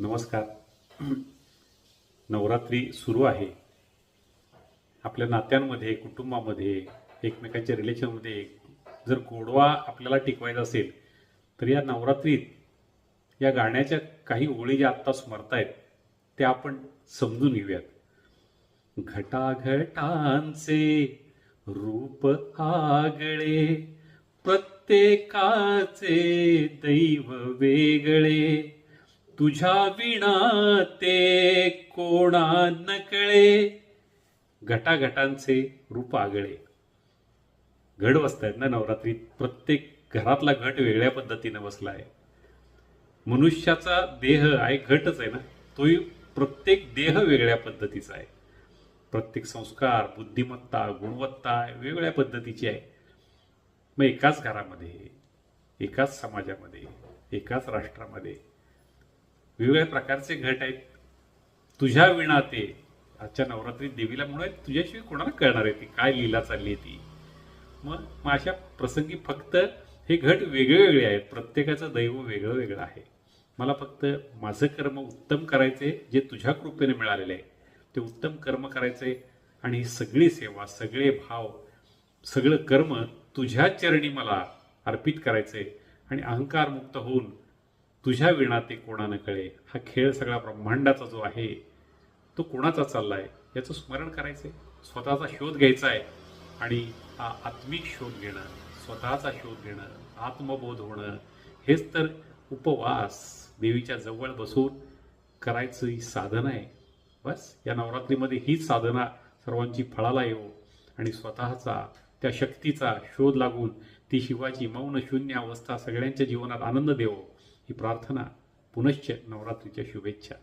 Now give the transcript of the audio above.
नमस्कार. नवरात्री सुरू आहे. आपल्या नात्यांमध्ये कुटुंबामध्ये एकमेकांच्या रिलेशनमध्ये जर गोडवा आपल्याला टिकवायचा असेल तर या नवरात्रीत या गाण्याच्या काही ओळी ज्या आत्ता स्मरतायत त्या आपण समजून घेऊयात. घटाघटांचे रूप आगळे प्रत्येकाचे दैव वेगळे तुझ्या विणा ते कोणा नकळे घटाघटांचे रूप आगळे. घट बसतायत ना नवरात्रीत प्रत्येक घरातला घट वेगळ्या पद्धतीनं बसला आहे मनुष्याचा देह आहे घटच आहे ना? तोही प्रत्येक देह वेगळ्या पद्धतीचा आहे. प्रत्येक संस्कार बुद्धिमत्ता गुणवत्ता वेगळ्या पद्धतीची आहे. मग एकाच घरामध्ये एकाच समाजामध्ये एकाच राष्ट्रामध्ये वेगवेगळ्या प्रकारचे घट आहेत. तुझ्या विणा ते. आजच्या नवरात्रीत देवीला म्हणून तुझ्याशिवाय कोणाला कळणार आहे ती? काय लीला चालली आहे ती? मग मग अशा प्रसंगी फक्त हे घट वेगळे वेगळे आहेत. प्रत्येकाचं दैव वेगळं वेगळं आहे. मला फक्त माझं कर्म उत्तम करायचे जे तुझ्या कृपेने मिळालेले आहे. ते उत्तम कर्म करायचे आणि ही सगळी सेवा सगळे भाव सगळं कर्म तुझ्या चरणी मला अर्पित करायचे आणि अहंकारमुक्त होऊन तुझ्या विणा ते कोणानं कळे हा खेळ सगळा ब्रह्मांडाचा जो आहे तो कोणाचा चालला आहे याचं स्मरण करायचं आहे स्वतःचा शोध घ्यायचा आहे आणि हा आत्मिक शोध घेणं स्वतःचा शोध घेणं आत्मबोध होणं हेच तर उपवास देवीच्या जवळ बसून करायचं ही साधना आहे. बस या नवरात्रीमध्ये हीच साधना सर्वांची फळाला येऊ आणि स्वतःचा त्या शक्तीचा शोध लागून ती शिवाची मौन शून्य अवस्था सगळ्यांच्या जीवनात आनंद देवो. ही प्रार्थना पुनश्च नवरात्रीच्या शुभेच्छा.